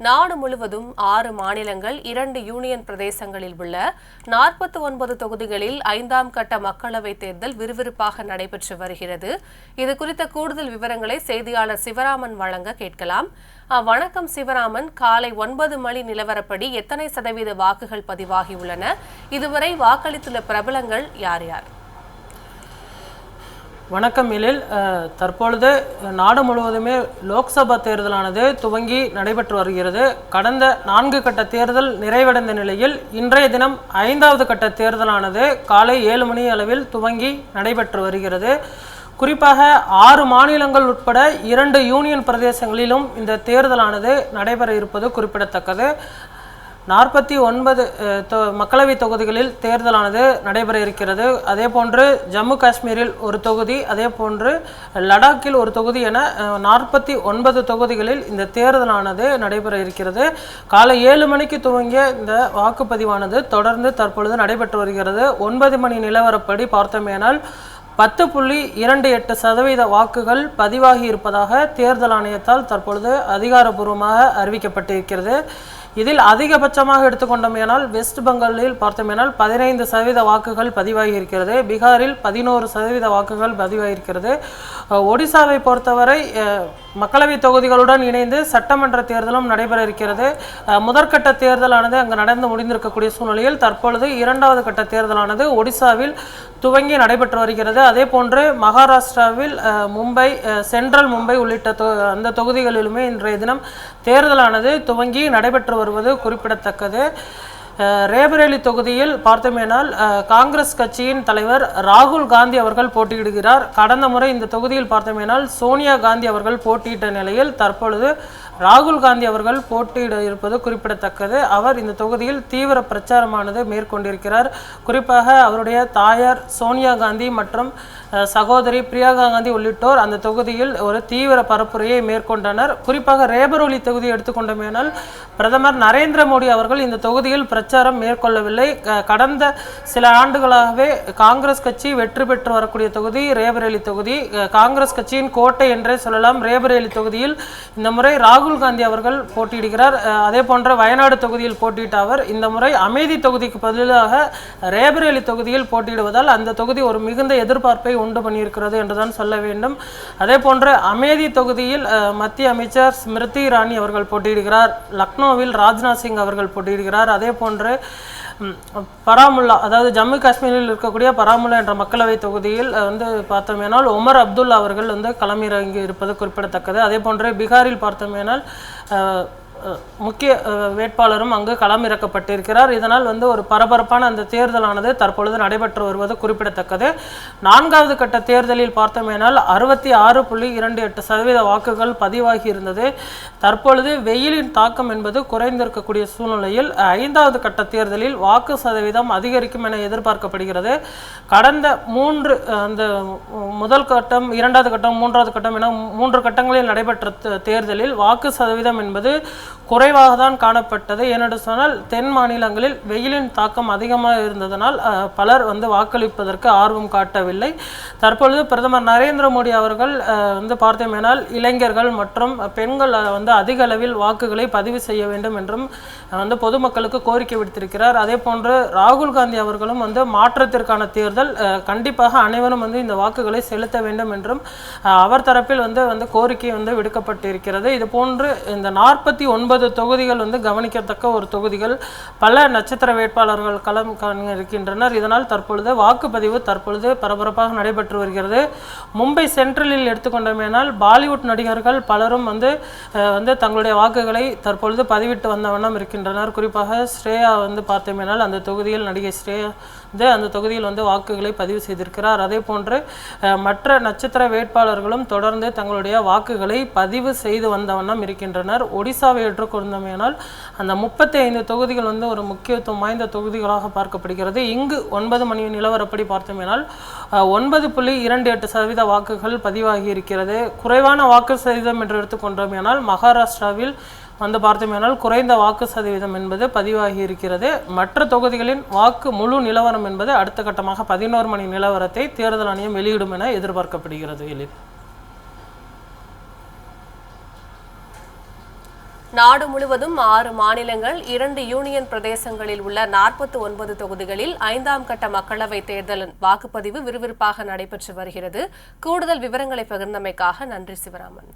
நாடு முழுவதும் ஆறு மாநிலங்கள் இரண்டு யூனியன் பிரதேசங்களில் உள்ள நாற்பத்தி ஒன்பது தொகுதிகளில் ஐந்தாம் கட்ட மக்களவைத் தேர்தல் விறுவிறுப்பாக நடைபெற்று வருகிறது. இது குறித்த கூடுதல் விவரங்களை செய்தியாளர் சிவராமன் வழங்க கேட்கலாம். வணக்கம் சிவராமன் காலை ஒன்பது மணி நிலவரப்படி எத்தனை சதவீத வாக்குகள் பதிவாகியுள்ளன? இதுவரை வாக்களித்துள்ள பிரபலங்கள் யார் யார்? வணக்கம் எழில். தற்பொழுது நாடு முழுவதுமே லோக்சபா தேர்தலானது துவங்கி நடைபெற்று வருகிறது. கடந்த நான்கு கட்ட தேர்தல் நிறைவடைந்த நிலையில் இன்றைய தினம் ஐந்தாவது கட்ட தேர்தலானது காலை ஏழு மணி அளவில் துவங்கி நடைபெற்று வருகிறது. குறிப்பாக ஆறு மாநிலங்கள் உட்பட இரண்டு யூனியன் பிரதேசங்களிலும் இந்த தேர்தலானது நடைபெற இருப்பது குறிப்பிடத்தக்கது. நாற்பத்தி ஒன்பது தொ- மக்களவை தொகுதிகளில் தேர்தலானது நடைபெற இருக்கிறது. அதே போன்று ஜம்மு காஷ்மீரில் ஒரு தொகுதி அதே போன்று லடாக்கில் ஒரு தொகுதி என நாற்பத்தி ஒன்பது தொகுதிகளில் இந்த தேர்தலானது நடைபெற இருக்கிறது. காலை ஏழு மணிக்கு துவங்கிய இந்த வாக்குப்பதிவானது தொடர்ந்து தற்பொழுது நடைபெற்று வருகிறது. ஒன்பது மணி நிலவரப்படி பார்த்தோமேனால் பத்து புள்ளி இரண்டு எட்டு சதவீத வாக்குகள் பதிவாகி இருப்பதாக தேர்தல் ஆணையத்தால் தற்பொழுது அதிகாரபூர்வமாக அறிவிக்கப்பட்டிருக்கிறது. இதில் அதிகபட்சமாக எடுத்துக்கொண்டோமேனால் வெஸ்ட் பெங்காலில் பார்த்தோமேனால் பதினைந்து சதவீத வாக்குகள் பதிவாகியிருக்கிறது. பீகாரில் பதினோரு சதவீத வாக்குகள் பதிவாகியிருக்கிறது. ஒடிசாவை பொறுத்தவரை மக்களவை தொகுதிகளுடன் இணைந்து சட்டமன்ற தேர்தலும் நடைபெற இருக்கிறது. முதற்கட்ட தேர்தலானது அங்கு நடந்து முடிந்திருக்கக்கூடிய சூழ்நிலையில் தற்பொழுது இரண்டாவது கட்ட தேர்தலானது ஒடிசாவில் துவங்கி நடைபெற்று வருகிறது. அதே போன்று மகாராஷ்டிராவில் மும்பை சென்ட்ரல் மும்பை உள்ளிட்ட தொ- அந்த தொகுதிகளிலுமே இன்றைய தினம் தேர்தலானது துவங்கி நடைபெற்று வருவது குறிப்பிடத்தக்கது. ரேபரேலி தொகுதியில் பார்த்தோமேனால் அஹ், காங்கிரஸ் கட்சியின் தலைவர் ராகுல் காந்தி அவர்கள் போட்டியிடுகிறார். கடந்த முறை இந்த தொகுதியில் பார்த்தோமேனால் சோனியா காந்தி அவர்கள் போட்டியிட்ட நிலையில் தற்பொழுது ராகுல் காந்தி அவர்கள் போட்டியிட இருப்பது குறிப்பிடத்தக்கது. அவர் இந்த தொகுதியில் தீவிர பிரச்சாரமானது மேற்கொண்டிருக்கிறார். குறிப்பாக அவருடைய தாயார் சோனியா காந்தி மற்றும் சகோதரி பிரியங்கா காந்தி உள்ளிட்டோர் அந்த தொகுதியில் ஒரு தீவிர பரப்புரையை மேற்கொண்டனர். குறிப்பாக ரேபரோலி தொகுதி எடுத்துக்கொண்டோமேனால் பிரதமர் நரேந்திர மோடி அவர்கள் இந்த தொகுதியில் பிரச்சாரம் மேற்கொள்ளவில்லை. கடந்த சில ஆண்டுகளாகவே காங்கிரஸ் கட்சி வெற்றி பெற்று வரக்கூடிய தொகுதி ரேபரேலி தொகுதி. காங்கிரஸ் கட்சியின் கோட்டை என்றே சொல்லலாம். ரேபரேலி தொகுதியில் இந்த முறை ராகுல் ராகுல் காந்தி அவர்கள் போட்டியிடுகிறார். அதே போன்ற வயநாடு தொகுதியில் போட்டியிட்ட அவர் இந்த முறை அமேதி தொகுதிக்கு பதிலாக ரேபரேலி தொகுதியில் போட்டியிடுவதால் அந்த தொகுதி ஒரு மிகுந்த எதிர்பார்ப்பை உண்டு பண்ணியிருக்கிறது என்றுதான் சொல்ல வேண்டும். அதே போன்று அமேதி தொகுதியில் மத்திய அமைச்சர் ஸ்மிருதி இராணி அவர்கள் போட்டியிடுகிறார். லக்னோவில் ராஜ்நாத் சிங் அவர்கள் போட்டியிடுகிறார். அதே போன்று பராமுல்லா அதாவது ஜம்மு காஷ்மீரில் இருக்கக்கூடிய பராமுல்லா என்ற மக்களவை தொகுதியில் வந்து பார்த்தோமேனால் உமர் அப்துல்லா அவர்கள் வந்து களமிறங்கி இருப்பது குறிப்பிடத்தக்கது. அதே போன்று பீகாரில் பார்த்தோமேனால் முக்கிய வேட்பாளரும் அங்கு களமிறக்கப்பட்டிருக்கிறார். இதனால் வந்து ஒரு பரபரப்பான அந்த தேர்தலானது தற்பொழுது நடைபெற்று வருவது குறிப்பிடத்தக்கது. நான்காவது கட்ட தேர்தலில் பார்த்தோமேனால் அறுபத்தி ஆறு புள்ளி இரண்டு எட்டு சதவீத வாக்குகள் பதிவாகி இருந்தது. தற்பொழுது வெயிலின் தாக்கம் என்பது குறைந்திருக்கக்கூடிய சூழ்நிலையில் ஐந்தாவது கட்ட தேர்தலில் வாக்கு சதவீதம் அதிகரிக்கும் என எதிர்பார்க்கப்படுகிறது. கடந்த மூன்று அந்த முதல் கட்டம் இரண்டாவது கட்டம் மூன்றாவது கட்டம் என மூன்று கட்டங்களில் நடைபெற்ற தேர்தலில் வாக்கு சதவீதம் என்பது குறைவாக தான் காணப்பட்டது. ஏனென்று சொன்னால் தென் மாநிலங்களில் வெயிலின் தாக்கம் அதிகமாக இருந்ததனால் பலர் வந்து வாக்களிப்பதற்கு ஆர்வம் காட்டவில்லை. தற்பொழுது பிரதமர் நரேந்திர மோடி அவர்கள் வந்து பார்த்தோமேனால் இளைஞர்கள் மற்றும் பெண்கள் வந்து அதிக அளவில் வாக்குகளை பதிவு செய்ய வேண்டும் என்றும் வந்து பொதுமக்களுக்கு கோரிக்கை விடுத்திருக்கிறார். அதே போன்று ராகுல் காந்தி அவர்களும் வந்து மாற்றத்திற்கான தேர்தல் கண்டிப்பாக அனைவரும் வந்து இந்த வாக்குகளை செலுத்த வேண்டும் என்றும் அவர் தரப்பில் வந்து வந்து கோரிக்கை வந்து விடுக்கப்பட்டிருக்கிறது. இது போன்று இந்த நாற்பத்தி ஒன்று ஒன்பது தொகுதிகள் வந்து கவனிக்கத்தக்க ஒரு தொகுதிகள். பல நட்சத்திர வேட்பாளர்கள் களம் காண இருக்கின்றனர். இதனால் தற்பொழுது வாக்குப்பதிவு தற்பொழுது பரபரப்பாக நடைபெற்று வருகிறது. மும்பை சென்ட்ரலில் எடுத்துக்கொண்டோமேனால் பாலிவுட் நடிகர்கள் பலரும் வந்து வந்து தங்களுடைய வாக்குகளை தற்பொழுது பதிவிட்டு வந்த வண்ணம் இருக்கின்றனர். குறிப்பாக ஸ்ரேயா வந்து பார்த்தோமேனால் அந்த தொகுதியில் நடிகை ஸ்ரேயா வந்து அந்த தொகுதியில் வந்து வாக்குகளை பதிவு செய்திருக்கிறார். அதே போன்று மற்ற நட்சத்திர வேட்பாளர்களும் தொடர்ந்து தங்களுடைய வாக்குகளை பதிவு செய்து வந்த வண்ணம் இருக்கின்றனர். ஒடிசாவை ஏற்றுக்கொண்டமையானால் அந்த முப்பத்தி ஐந்து தொகுதிகள் வந்து ஒரு முக்கியத்துவம் வாய்ந்த தொகுதிகளாக பார்க்கப்படுகிறது. இங்கு ஒன்பது மணி நிலவரப்படி பார்த்தோமேனால் ஒன்பது புள்ளி இரண்டு எட்டு சதவீத வாக்குகள் பதிவாகி இருக்கிறது. குறைவான வாக்கு சதவீதம் என்று எடுத்துக்கொண்டோமேனால் மகாராஷ்டிராவில் வந்து பார்த்தோமேனால் குறைந்த வாக்கு சதவீதம் என்பது பதிவாகி இருக்கிறது. மற்ற தொகுதிகளின் வாக்கு முழு நிலவரம் என்பது அடுத்த கட்டமாக பதினோரு மணி நிலவரத்தை தேர்தல் ஆணையம் வெளியிடும் என எதிர்பார்க்கப்படுகிறது எழில். நாடு முழுவதும் ஆறு மாநிலங்கள் இரண்டு யூனியன் பிரதேசங்களில் உள்ள நாற்பத்தி ஒன்பது தொகுதிகளில் ஐந்தாம் கட்ட மக்களவைத் தேர்தல் வாக்குப்பதிவு விறுவிறுப்பாக நடைபெற்று வருகிறது. கூடுதல் விவரங்களை பகிர்ந்தமைக்காக நன்றி சிவராமன்.